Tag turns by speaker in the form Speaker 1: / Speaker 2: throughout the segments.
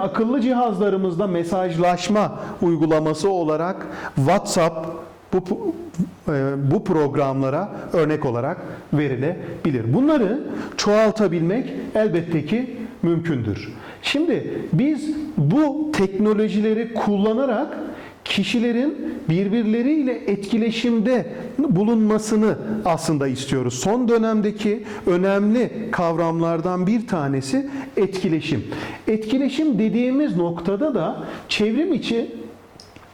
Speaker 1: akıllı cihazlarımızda mesajlaşma uygulaması olarak WhatsApp bu e, bu programlara örnek olarak verilebilir. Bunları çoğaltabilmek elbette ki mümkündür. Şimdi biz bu teknolojileri kullanarak kişilerin birbirleriyle etkileşimde bulunmasını aslında istiyoruz. Son dönemdeki önemli kavramlardan bir tanesi etkileşim. Etkileşim dediğimiz noktada da çevrim içi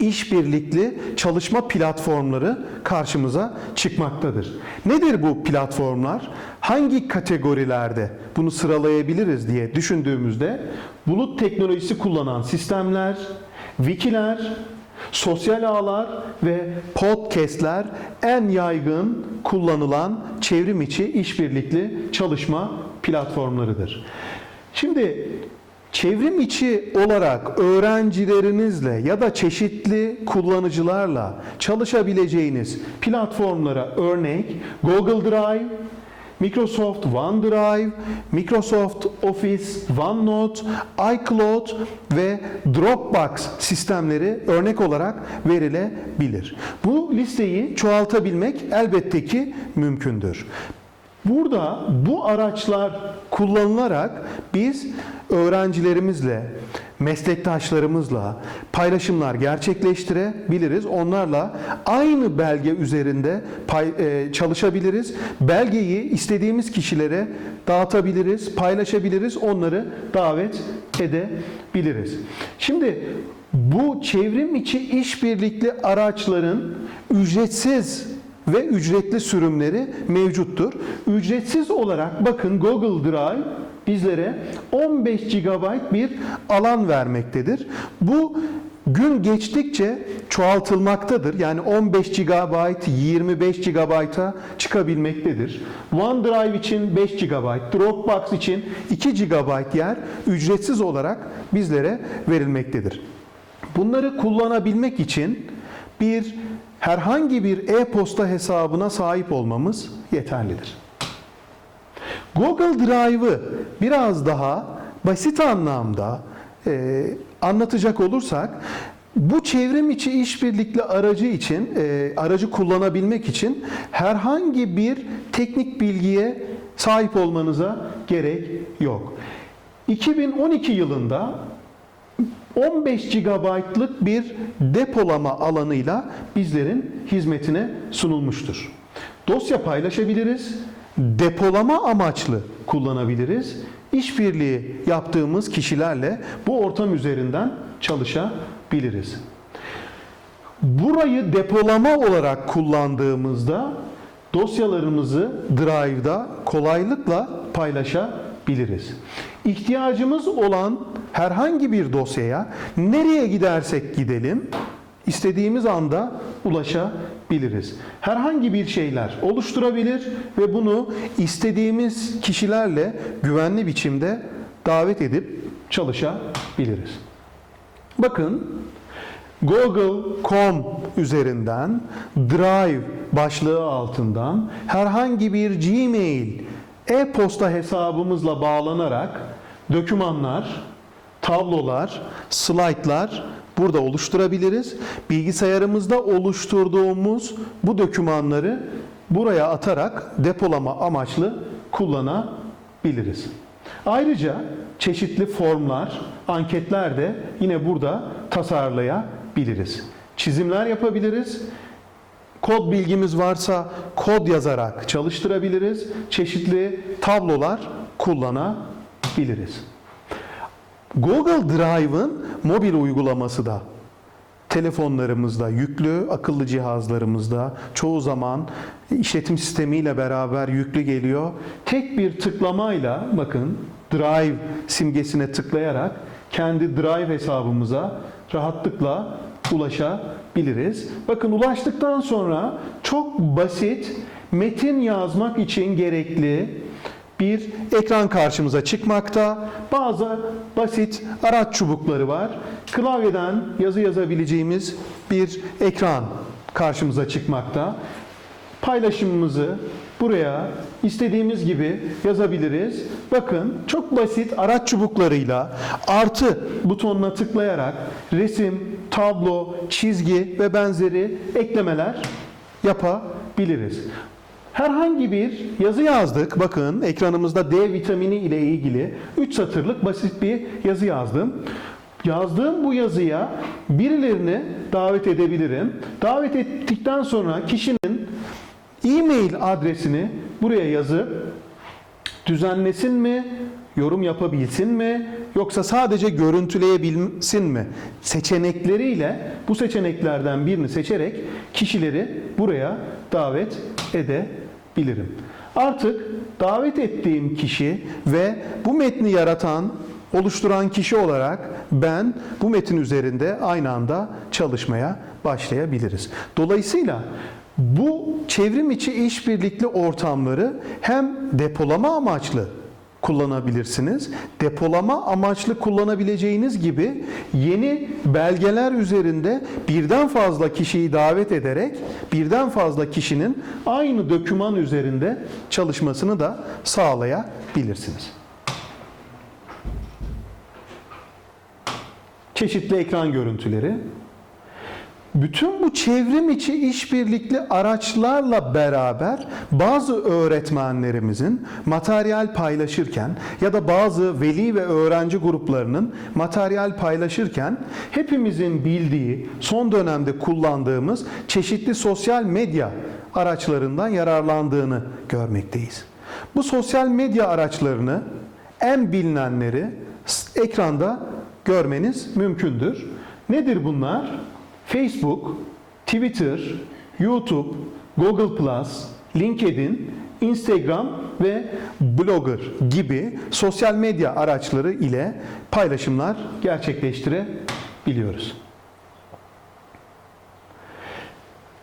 Speaker 1: işbirlikli çalışma platformları karşımıza çıkmaktadır. Nedir bu platformlar? Hangi kategorilerde bunu sıralayabiliriz diye düşündüğümüzde bulut teknolojisi kullanan sistemler, wikiler, sosyal ağlar ve podcastler en yaygın kullanılan çevrim içi işbirlikli çalışma platformlarıdır. Şimdi Çevrim içi olarak öğrencilerinizle ya da çeşitli kullanıcılarla çalışabileceğiniz platformlara örnek Google Drive, Microsoft OneDrive, Microsoft Office, OneNote, iCloud ve Dropbox sistemleri örnek olarak verilebilir. Bu listeyi çoğaltabilmek elbette ki mümkündür. Burada bu araçlar kullanılarak biz öğrencilerimizle, meslektaşlarımızla paylaşımlar gerçekleştirebiliriz. Onlarla aynı belge üzerinde pay, e, çalışabiliriz. Belgeyi istediğimiz kişilere dağıtabiliriz, paylaşabiliriz, onları davet edebiliriz. Şimdi bu çevrim içi işbirlikli araçların ücretsiz ve ücretli sürümleri mevcuttur. Ücretsiz olarak bakın Google Drive bizlere 15 GB bir alan vermektedir. Bu gün geçtikçe çoğaltılmaktadır. Yani 15 GB 25 GB'a çıkabilmektedir. OneDrive için 5 GB, Dropbox için 2 GB yer ücretsiz olarak bizlere verilmektedir. Bunları kullanabilmek için bir herhangi bir e-posta hesabına sahip olmamız yeterlidir. Google Drive'ı biraz daha basit anlamda e, anlatacak olursak bu çevrim içi işbirlikli aracı için e, aracı kullanabilmek için herhangi bir teknik bilgiye sahip olmanıza gerek yok. 2012 yılında 15 GB'lık bir depolama alanıyla bizlerin hizmetine sunulmuştur. Dosya paylaşabiliriz, depolama amaçlı kullanabiliriz. İşbirliği yaptığımız kişilerle bu ortam üzerinden çalışabiliriz. Burayı depolama olarak kullandığımızda dosyalarımızı Drive'da kolaylıkla paylaşabiliriz. İhtiyacımız olan herhangi bir dosyaya nereye gidersek gidelim istediğimiz anda ulaşabiliriz. Herhangi bir şeyler oluşturabilir ve bunu istediğimiz kişilerle güvenli biçimde davet edip çalışabiliriz. Bakın Google.com üzerinden Drive başlığı altından herhangi bir Gmail e-posta hesabımızla bağlanarak dokümanlar, tablolar, slaytlar burada oluşturabiliriz. Bilgisayarımızda oluşturduğumuz bu dokümanları buraya atarak depolama amaçlı kullanabiliriz. Ayrıca çeşitli formlar, anketler de yine burada tasarlayabiliriz. Çizimler yapabiliriz. Kod bilgimiz varsa kod yazarak çalıştırabiliriz. Çeşitli tablolar kullanabiliriz. Google Drive'ın mobil uygulaması da telefonlarımızda, yüklü akıllı cihazlarımızda çoğu zaman işletim sistemiyle beraber yüklü geliyor. Tek bir tıklamayla bakın Drive simgesine tıklayarak kendi Drive hesabımıza rahatlıkla ulaşabiliriz. Bakın ulaştıktan sonra çok basit metin yazmak için gerekli bir ekran karşımıza çıkmakta. Bazı basit araç çubukları var. Klavyeden yazı yazabileceğimiz bir ekran karşımıza çıkmakta. paylaşımımızı buraya istediğimiz gibi yazabiliriz. Bakın çok basit araç çubuklarıyla artı butonuna tıklayarak resim, tablo, çizgi ve benzeri eklemeler yapabiliriz. Herhangi bir yazı yazdık. Bakın ekranımızda D vitamini ile ilgili 3 satırlık basit bir yazı yazdım. Yazdığım bu yazıya birilerini davet edebilirim. Davet ettikten sonra kişinin e-mail adresini buraya yazıp düzenlesin mi, yorum yapabilsin mi, yoksa sadece görüntüleyebilsin mi? Seçenekleriyle bu seçeneklerden birini seçerek kişileri buraya davet edebilirim. Artık davet ettiğim kişi ve bu metni yaratan, oluşturan kişi olarak ben bu metin üzerinde aynı anda çalışmaya başlayabiliriz. Dolayısıyla bu çevrim içi işbirlikli ortamları hem depolama amaçlı kullanabilirsiniz. Depolama amaçlı kullanabileceğiniz gibi yeni belgeler üzerinde birden fazla kişiyi davet ederek birden fazla kişinin aynı döküman üzerinde çalışmasını da sağlayabilirsiniz. Çeşitli ekran görüntüleri, bütün bu çevrim içi işbirlikli araçlarla beraber bazı öğretmenlerimizin materyal paylaşırken ya da bazı veli ve öğrenci gruplarının materyal paylaşırken hepimizin bildiği son dönemde kullandığımız çeşitli sosyal medya araçlarından yararlandığını görmekteyiz. Bu sosyal medya araçlarını en bilinenleri ekranda görmeniz mümkündür. Nedir bunlar? Facebook, Twitter, YouTube, Google+, LinkedIn, Instagram ve Blogger gibi sosyal medya araçları ile paylaşımlar gerçekleştirebiliyoruz.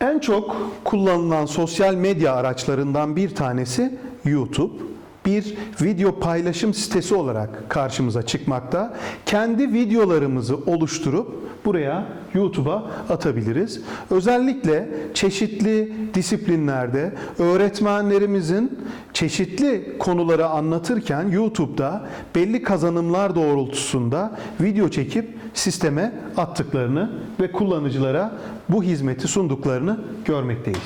Speaker 1: En çok kullanılan sosyal medya araçlarından bir tanesi YouTube. Bir video paylaşım sitesi olarak karşımıza çıkmakta. Kendi videolarımızı oluşturup buraya YouTube'a atabiliriz. Özellikle çeşitli disiplinlerde öğretmenlerimizin çeşitli konuları anlatırken YouTube'da belli kazanımlar doğrultusunda video çekip sisteme attıklarını ve kullanıcılara bu hizmeti sunduklarını görmekteyiz.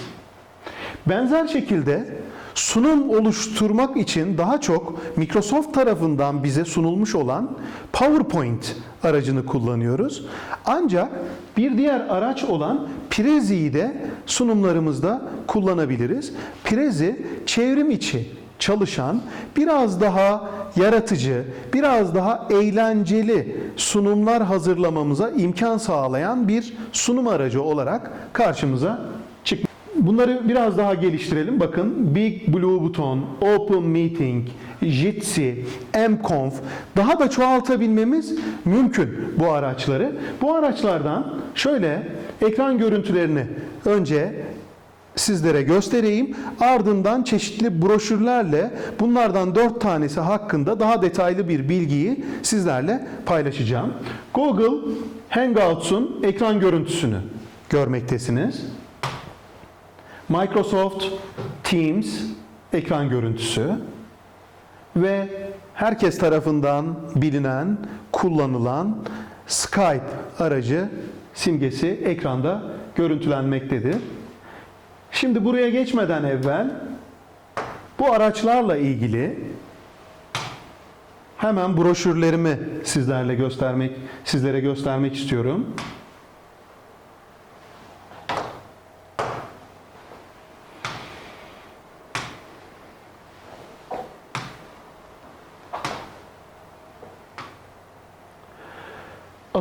Speaker 1: Benzer şekilde sunum oluşturmak için daha çok Microsoft tarafından bize sunulmuş olan PowerPoint aracını kullanıyoruz. Ancak bir diğer araç olan Prezi'yi de sunumlarımızda kullanabiliriz. Prezi çevrim içi çalışan, biraz daha yaratıcı, biraz daha eğlenceli sunumlar hazırlamamıza imkan sağlayan bir sunum aracı olarak karşımıza çıkıyor. Bunları biraz daha geliştirelim. Bakın Big Blue Button, Open Meeting, Jitsi, Mconf daha da çoğaltabilmemiz mümkün bu araçları. Bu araçlardan şöyle ekran görüntülerini önce sizlere göstereyim. Ardından çeşitli broşürlerle bunlardan dört tanesi hakkında daha detaylı bir bilgiyi sizlerle paylaşacağım. Google Hangouts'un ekran görüntüsünü görmektesiniz. Microsoft Teams ekran görüntüsü ve herkes tarafından bilinen, kullanılan Skype aracı simgesi ekranda görüntülenmektedir. Şimdi buraya geçmeden evvel bu araçlarla ilgili hemen broşürlerimi sizlerle göstermek sizlere göstermek istiyorum.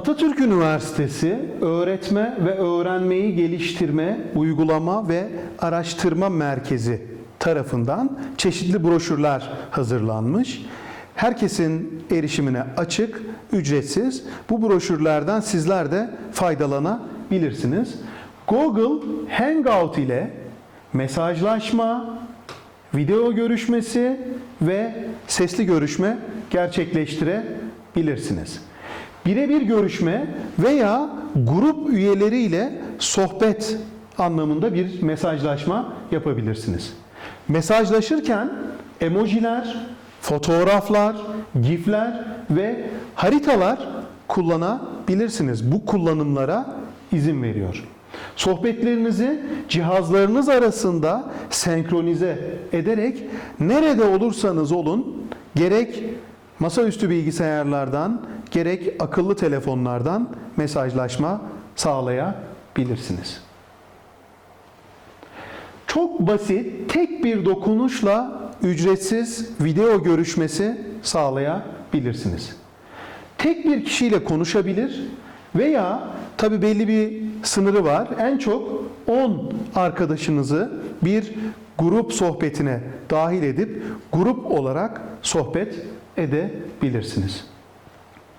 Speaker 1: Atatürk Üniversitesi Öğretme ve Öğrenmeyi Geliştirme, Uygulama ve Araştırma Merkezi tarafından çeşitli broşürler hazırlanmış. Herkesin erişimine açık, ücretsiz. Bu broşürlerden sizler de faydalanabilirsiniz. Google Hangout ile mesajlaşma, video görüşmesi ve sesli görüşme gerçekleştirebilirsiniz. Birebir görüşme veya grup üyeleriyle sohbet anlamında bir mesajlaşma yapabilirsiniz. Mesajlaşırken emojiler, fotoğraflar, gifler ve haritalar kullanabilirsiniz. Bu kullanımlara izin veriyor. Sohbetlerinizi cihazlarınız arasında senkronize ederek nerede olursanız olun gerek masaüstü bilgisayarlardan gerek akıllı telefonlardan mesajlaşma sağlayabilirsiniz. Çok basit, tek bir dokunuşla ücretsiz video görüşmesi sağlayabilirsiniz. Tek bir kişiyle konuşabilir veya tabi belli bir sınırı var. En çok 10 arkadaşınızı bir grup sohbetine dahil edip grup olarak sohbet edebilirsiniz.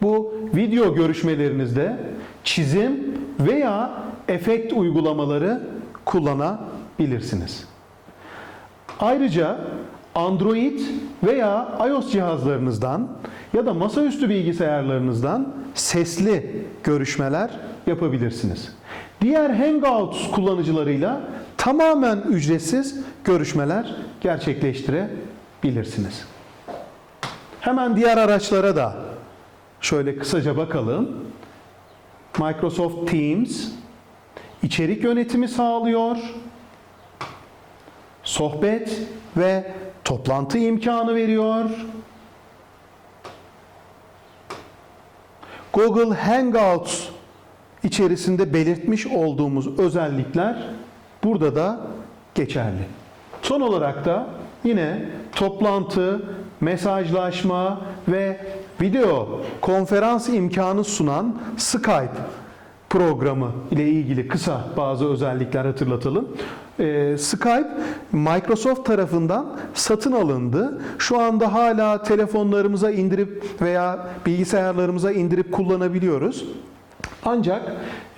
Speaker 1: Bu video görüşmelerinizde çizim veya efekt uygulamaları kullanabilirsiniz. Ayrıca Android veya iOS cihazlarınızdan ya da masaüstü bilgisayarlarınızdan sesli görüşmeler yapabilirsiniz. Diğer Hangouts kullanıcılarıyla tamamen ücretsiz görüşmeler gerçekleştirebilirsiniz. Hemen diğer araçlara da şöyle kısaca bakalım. Microsoft Teams içerik yönetimi sağlıyor. Sohbet ve toplantı imkanı veriyor. Google Hangouts içerisinde belirtmiş olduğumuz özellikler burada da geçerli. Son olarak da yine toplantı, mesajlaşma ve video konferans imkanı sunan Skype programı ile ilgili kısa bazı özellikler hatırlatalım. Ee, Skype Microsoft tarafından satın alındı. Şu anda hala telefonlarımıza indirip veya bilgisayarlarımıza indirip kullanabiliyoruz. Ancak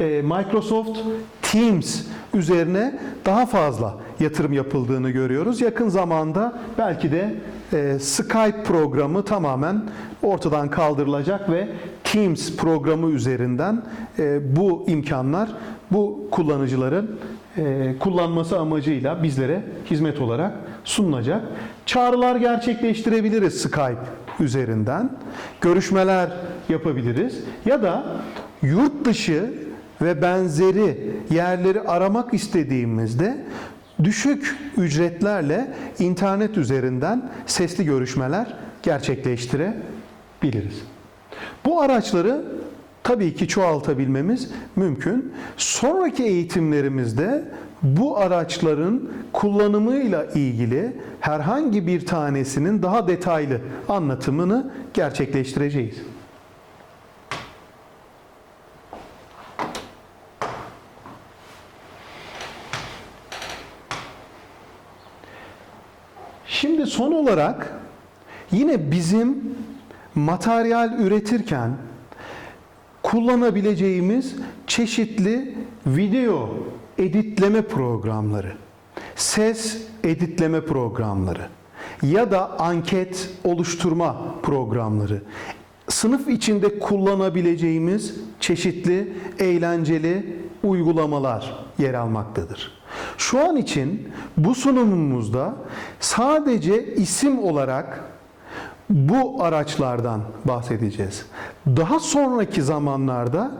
Speaker 1: e, Microsoft Teams üzerine daha fazla yatırım yapıldığını görüyoruz. Yakın zamanda belki de e, Skype programı tamamen ortadan kaldırılacak ve Teams programı üzerinden e, bu imkanlar bu kullanıcıların e, kullanması amacıyla bizlere hizmet olarak sunulacak. Çağrılar gerçekleştirebiliriz Skype üzerinden. Görüşmeler yapabiliriz. Ya da yurt dışı ve benzeri yerleri aramak istediğimizde düşük ücretlerle internet üzerinden sesli görüşmeler gerçekleştirebiliriz. Bu araçları tabii ki çoğaltabilmemiz mümkün. Sonraki eğitimlerimizde bu araçların kullanımıyla ilgili herhangi bir tanesinin daha detaylı anlatımını gerçekleştireceğiz. Şimdi son olarak yine bizim materyal üretirken kullanabileceğimiz çeşitli video editleme programları, ses editleme programları ya da anket oluşturma programları, sınıf içinde kullanabileceğimiz çeşitli eğlenceli uygulamalar yer almaktadır. Şu an için bu sunumumuzda sadece isim olarak bu araçlardan bahsedeceğiz. Daha sonraki zamanlarda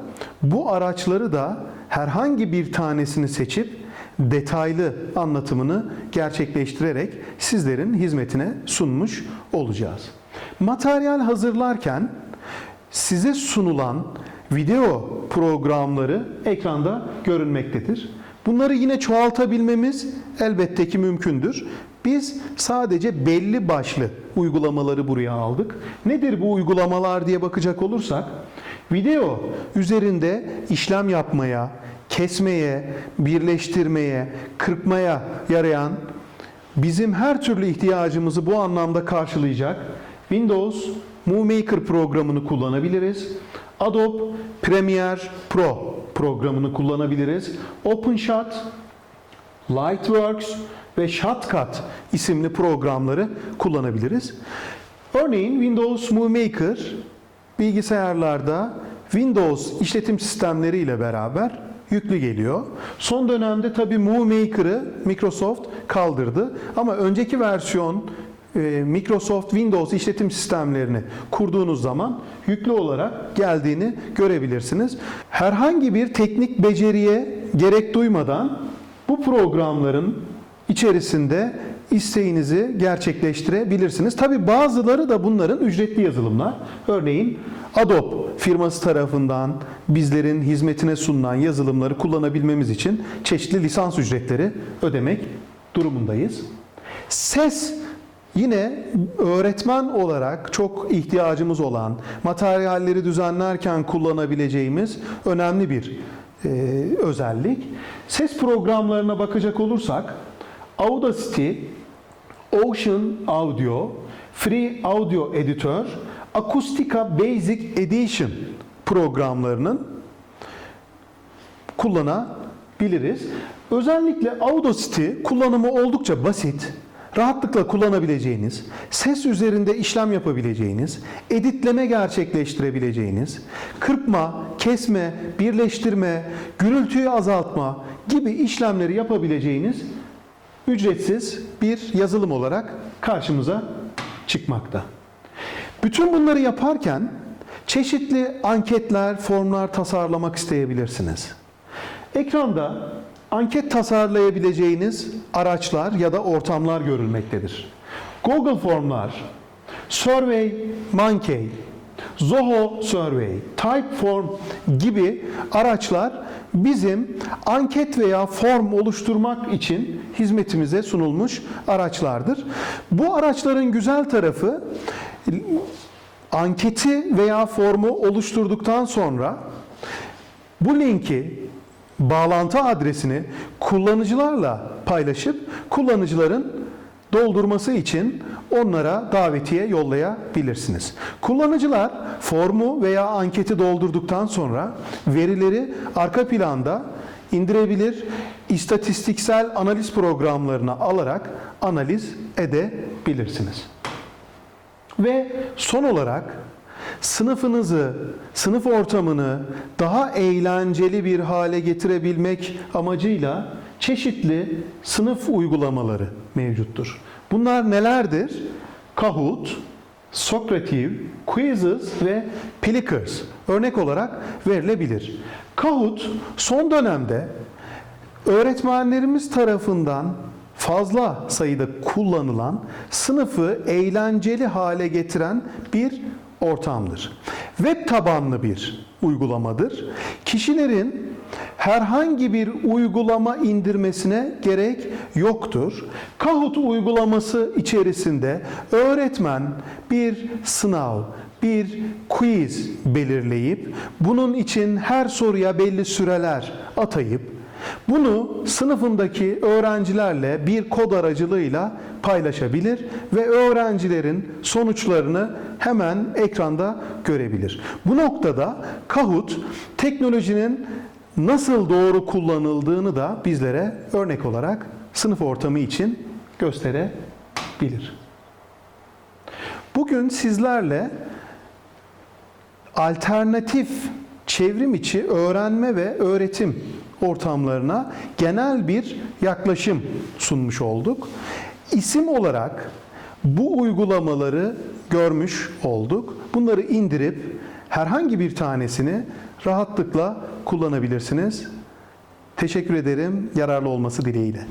Speaker 1: bu araçları da herhangi bir tanesini seçip detaylı anlatımını gerçekleştirerek sizlerin hizmetine sunmuş olacağız. Materyal hazırlarken size sunulan video programları ekranda görünmektedir. Bunları yine çoğaltabilmemiz elbette ki mümkündür. Biz sadece belli başlı uygulamaları buraya aldık. Nedir bu uygulamalar diye bakacak olursak, video üzerinde işlem yapmaya, kesmeye, birleştirmeye, kırpmaya yarayan bizim her türlü ihtiyacımızı bu anlamda karşılayacak Windows Movie Maker programını kullanabiliriz. Adobe Premiere Pro programını kullanabiliriz. OpenShot, Lightworks ve Shotcut isimli programları kullanabiliriz. Örneğin Windows Movie Maker bilgisayarlarda Windows işletim sistemleri ile beraber yüklü geliyor. Son dönemde tabii Movie Maker'ı Microsoft kaldırdı. Ama önceki versiyon Microsoft Windows işletim sistemlerini kurduğunuz zaman yüklü olarak geldiğini görebilirsiniz. Herhangi bir teknik beceriye gerek duymadan bu programların içerisinde isteğinizi gerçekleştirebilirsiniz. Tabi bazıları da bunların ücretli yazılımlar. Örneğin Adobe firması tarafından bizlerin hizmetine sunulan yazılımları kullanabilmemiz için çeşitli lisans ücretleri ödemek durumundayız. Ses yine öğretmen olarak çok ihtiyacımız olan, materyalleri düzenlerken kullanabileceğimiz önemli bir e, özellik. Ses programlarına bakacak olursak Audacity, Ocean Audio, Free Audio Editor, Acoustica Basic Edition programlarının kullanabiliriz. Özellikle Audacity kullanımı oldukça basit, rahatlıkla kullanabileceğiniz, ses üzerinde işlem yapabileceğiniz, editleme gerçekleştirebileceğiniz, kırpma, kesme, birleştirme, gürültüyü azaltma gibi işlemleri yapabileceğiniz ücretsiz bir yazılım olarak karşımıza çıkmakta. Bütün bunları yaparken çeşitli anketler, formlar tasarlamak isteyebilirsiniz. Ekranda anket tasarlayabileceğiniz araçlar ya da ortamlar görülmektedir. Google Formlar, Survey Monkey, Zoho Survey, Typeform gibi araçlar bizim anket veya form oluşturmak için hizmetimize sunulmuş araçlardır. Bu araçların güzel tarafı anketi veya formu oluşturduktan sonra bu linki bağlantı adresini kullanıcılarla paylaşıp kullanıcıların doldurması için onlara davetiye yollayabilirsiniz. Kullanıcılar formu veya anketi doldurduktan sonra verileri arka planda indirebilir, istatistiksel analiz programlarına alarak analiz edebilirsiniz. Ve son olarak sınıfınızı, sınıf ortamını daha eğlenceli bir hale getirebilmek amacıyla çeşitli sınıf uygulamaları mevcuttur. Bunlar nelerdir? Kahoot, Socrative, Quizzes ve Plickers örnek olarak verilebilir. Kahoot son dönemde öğretmenlerimiz tarafından fazla sayıda kullanılan, sınıfı eğlenceli hale getiren bir ortamdır. Web tabanlı bir uygulamadır. Kişilerin herhangi bir uygulama indirmesine gerek yoktur. Kahoot uygulaması içerisinde öğretmen bir sınav, bir quiz belirleyip bunun için her soruya belli süreler atayıp bunu sınıfındaki öğrencilerle bir kod aracılığıyla paylaşabilir ve öğrencilerin sonuçlarını hemen ekranda görebilir. Bu noktada Kahoot teknolojinin nasıl doğru kullanıldığını da bizlere örnek olarak sınıf ortamı için gösterebilir. Bugün sizlerle alternatif çevrim içi öğrenme ve öğretim ortamlarına genel bir yaklaşım sunmuş olduk. İsim olarak bu uygulamaları görmüş olduk. Bunları indirip herhangi bir tanesini rahatlıkla kullanabilirsiniz. Teşekkür ederim. Yararlı olması dileğiyle.